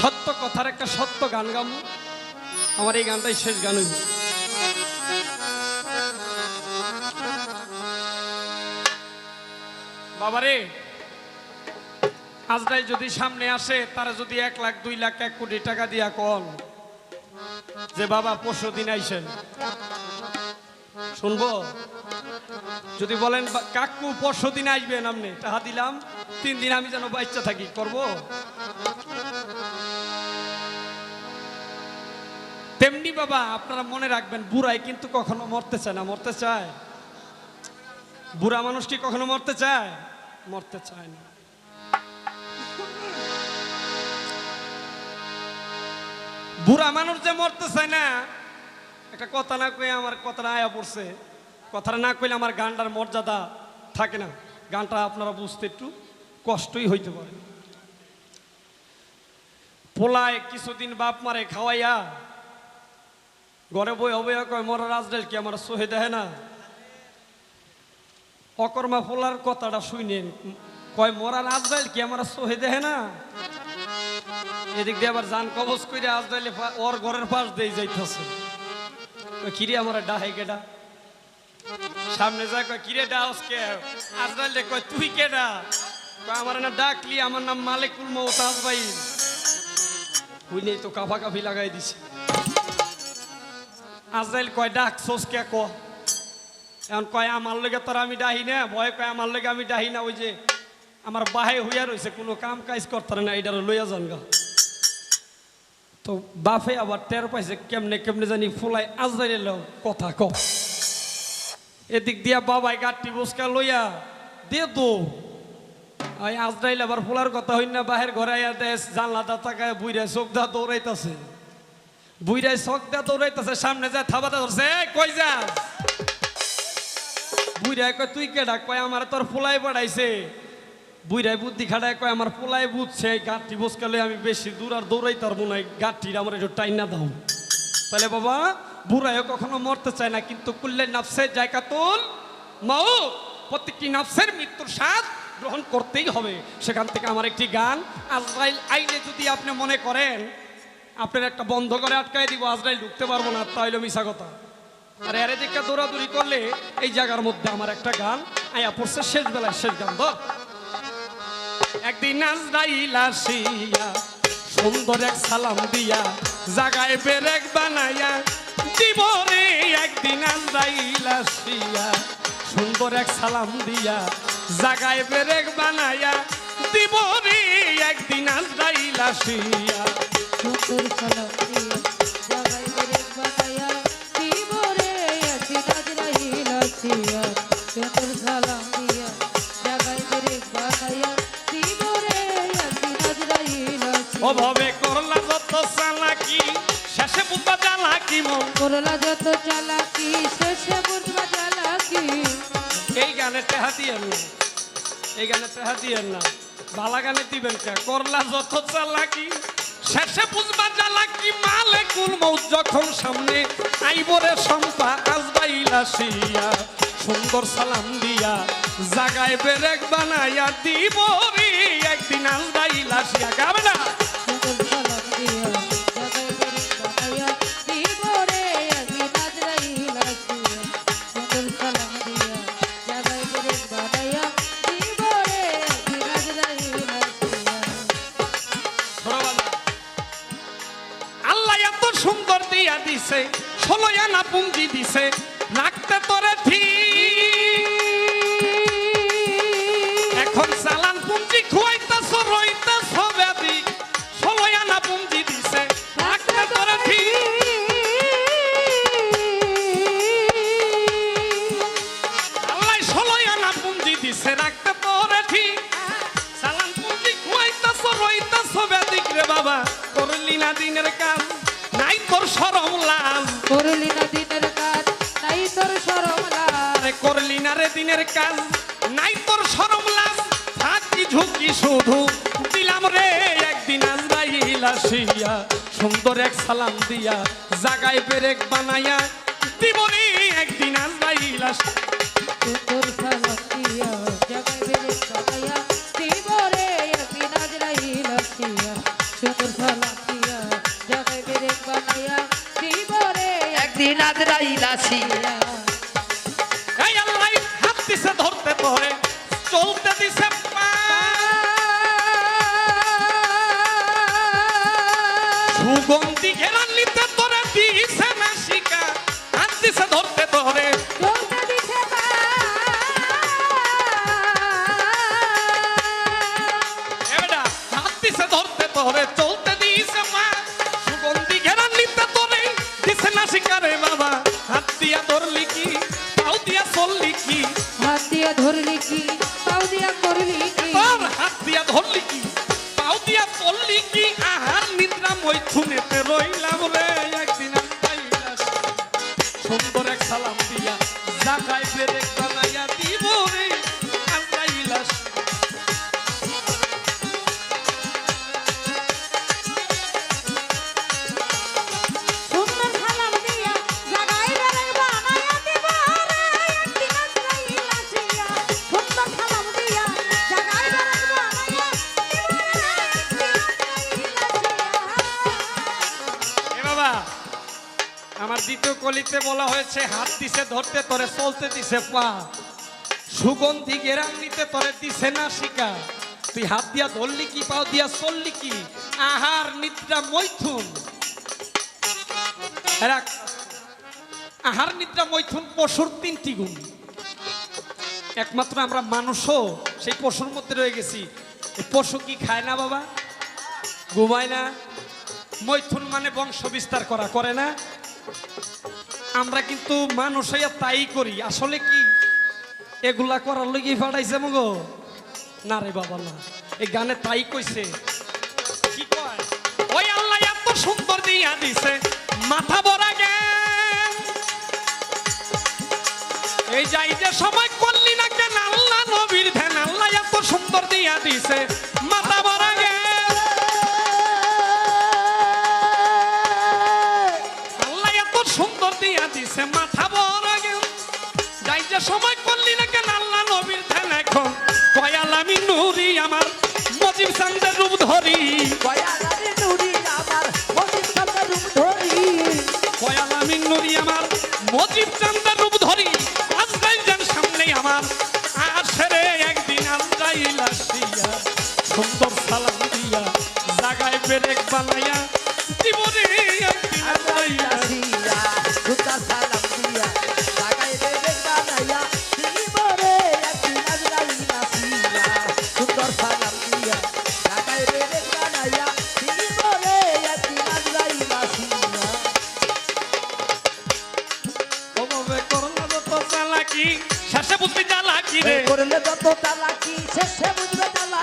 সত্য কথার একটা সত্য গান গাবো। আমার এই গানটাই শেষ গান বাবারে আজরাই যদি সামনে আসে, তারা যদি এক লাখ, দুই লাখ, এক কোটি টাকা দিয়া কন যে বাবা পরশু দিন আইসেন। শুনব? যদি বলেন কাকু পরশু দিন আসবেন আপনি টাকা দিলাম, তিন দিন আমি যেন বাচ্চা থাকি, করব? তেমনি বাবা, আপনারা মনে রাখবেন, বুড়াই কিন্তু কখনো মরতে চায় না। মরতে চায়? বুড়া মানুষ কি কখনো মরতে চায়? মরতে চায় না। বুড়া মানুষ যে মরতে চায় না, একটা কথা না কয়ে আমার কথাটা আয়া পড়ছে। কথাটা না কইলে আমার গানটার মর্যাদা থাকে না। গানটা আপনারা বুঝতে একটু কষ্টই হইতে পারে। পোলায় কিছুদিন বাপ মারে খাওয়াইয়া ঘরে বই হবে কয়, মরা রাজডাল কি আমার সহে দেয় না? অকর্মা পোলার কথাটা শুনেন, কয়, মরা রাজডাল কি আমার সহে দেয় না? এদিক দিয়ে আবার যান কবজ করে আজরাইলে পা- ওর ঘরের পাশ দিয়ে যাইতেছে। কিরে আমার ডাহে কেডা? সামনে যায়, কয়, কিরে ডাউস কে আজরাইলে কয়, তুই কেডা? কয়, আমার না ডাকলি, আমার নাম মালিকুল মৌতাজ ভাই ওই নেই তো কাফা কাফি লাগাই দিছে। আজরাইল কয়, ডাক, সোস কে ক? এখন কয়, আমার লগে তোর আমি ডাহি না? ভয় কয়, আমার লগে আমি ডাহি না। ওই যে আমার বাহে হইয়া রয়েছে কোনো কাম কাজ করতে না এইটার লইয়া যান গা। তো বাপে আবার টের পাইছে, কেমনে কেমনে জানি ফুলাই আজরাইল কথা ক এদিক দিয়া বাবাই গাঠটি বসকা লইয়া, দে তো আই আজরাইল আবার ফুলার কথা হইন না, বাহের ঘরে আইয়া দেশ জানলা দা তাকায় বুইরা চোখ দা দৌড়াইতাছে। বুইরাই চোখ দা দৌড়াইতাছে সামনে যায় থাবাতে ধরছে "এই, কই যাস? বুইরাই কয় তুই কে ডাক কয় আমার তোর ফুলাই বাড়াইছে। বুইরাই বুদ্ধি খাটায় কয় আমার ফুলাই বুঝছে গাঠটি বসকালে আমি বেশি দূর আর দৌড়াইতে পারব না গাঠটির আমার একটু টাইম না দাও। তাহলে বাবা বুড়াইও কখনো মরতে চায় না কিন্তু কুল্লে নাফসের জায়গাতুল মাও প্রত্যেকটি নাফসের মৃত্যুর স্বাদ গ্রহণ করতেই হবে। সেখান থেকে আমার একটি গান আজরাইল আইনে যদি আপনি মনে করেন আপনার একটা বন্ধ করে আটকায় দিব, আজরাইল ঢুকতে পারব না তাইলে মিশা কথা। আর এর দিকে দৌড়াদৌড়ি করলে এই জায়গার মধ্যে আমার একটা গান আয়া পড়ছে, শেষ বেলায় শেষ গান, ধর। একদিন সুন্দর এক সালাম দিয়া জাগায় বেরেক বানাইয়া রে একদিন সুন্দর এক সালাম দিয়া জাগায় বেরেক বানাইয়া রে একদিন আজরাইল আসিয়া সুন্দর সালাম দিয়া জাগাই বেরেক বানাইয়া দিব রে আছি নাজরাইল আসিয়া সুন্দর সালাম দিয়া জাগাই বেরেক বানাইয়া দিব রে আছি নাজরাইল আসিয়া অভাবে করলা যত চালাকি শেষে চালাকি মন। করলা যত চালাকি শেষে বুঝবা চালাকি। এই গানে টেহা দিয়েন না এই গানে টেহা দিয়েন না। বালা গানে দিবেন কে? করলা যত চালাকি শেষে বুঝবা চালাকি মালে কুল মৌত যখন সামনে আইবরে সম্পা আজবাইল সিয়া সুন্দর সালাম দিয়া জাগায় বেরেক বানাইয়া দিব একদিন আজবাইল সিয়া গাবে না? সুন্দর সালাম দিয়া। পুঞ্জি দিছে রাখতে তোরে ঠিক চালান দিছে রাখতে তোরে ঠিক আল্লাহ পুঞ্জি দিছে রাখতে তোরে ঠিক ব্যাধিক রে বাবা। করলি না দিনের কাজ নাই তোর সরম লাজ করলি না তোর লিনারে দিনের কাজ নাই তোর সরম থাকি ঝুঁকি শুধু। দিলাম রে একদিন আজরাইল সুন্দর এক সালাম দিয়া, জাগায় পেরেক বানাইয়া, দিবনি একদিন আজরাইল একদিন সুগন্ধি ঘেরান নিতে তোরে দিছে না শিকা দিছে ধরতে দিছে ধরতে ধরে চলতে দিছে মা। সুগন্ধি ঘেরান নিতে তোরে দিছে না শিকারে বাবা। হাত দিয়া ধরলি কি পাও দিয়া চললি কি। হাত দিয়া ধরলি কি। দিয়া করলি কি? তোর দিয়া ধরলি কি? পাও দিয়া চললি কি? আহার নিদ্রা মৈথুনেতে রইলাম। আমার দ্বিতীয় কলিতে বলা হয়েছে, হাত দিছে, ধরতে তোরে, চলতে দিছে, পা। সুগন্ধি গেরাম নিতে তোরে দিছে না শিকা। তুই হাত দিয়া ধরলি কি, পাও দিয়া চললি কি? আহার নিদ্রা মৈথুন। আহার নিদ্রা মৈথুন পশুর তিনটি গুণ। একমাত্র আমরা মানুষও সেই পশুর মধ্যে রয়ে গেছি। পশু কি খায় না বাবা? ঘুমায় না? মৈথুন মানে বংশ বিস্তার করা করে না। আমরা কিন্তু মানুষ হইয়া তাই করি। আসলে কি? এগুলা করার লগে ফাটাইছে মগো। না রে বাবা, না। এই গানে তাই কইছে। কি কয়? ওই আল্লাহ এত সুন্দর দিয়া দিছে। মাথা ভরা এই যাই যে সময় করলি না কেন, আল্লাহ নবীর ধ্যান আল্লাহ এত সুন্দর দিয়া দিছে। মাথা যে সময় করলি না কেন? আল্লাহ নবীর ধ্যান এখন। কয়াল আমি নুরি আমার মজিব চান্দের রূপ ধরি। নুরি আমার রূপ কয়াল আমি নুরি আমার মজিব চান্দের রূপ ধরি। আজরাইল যান সামনে আমার আসরে একদিন আজরাইল আসিয়া সুন্দর সালাম দিয়া জাগায় বেরেক বানাইয়া জীবনে একদিন আজরাইল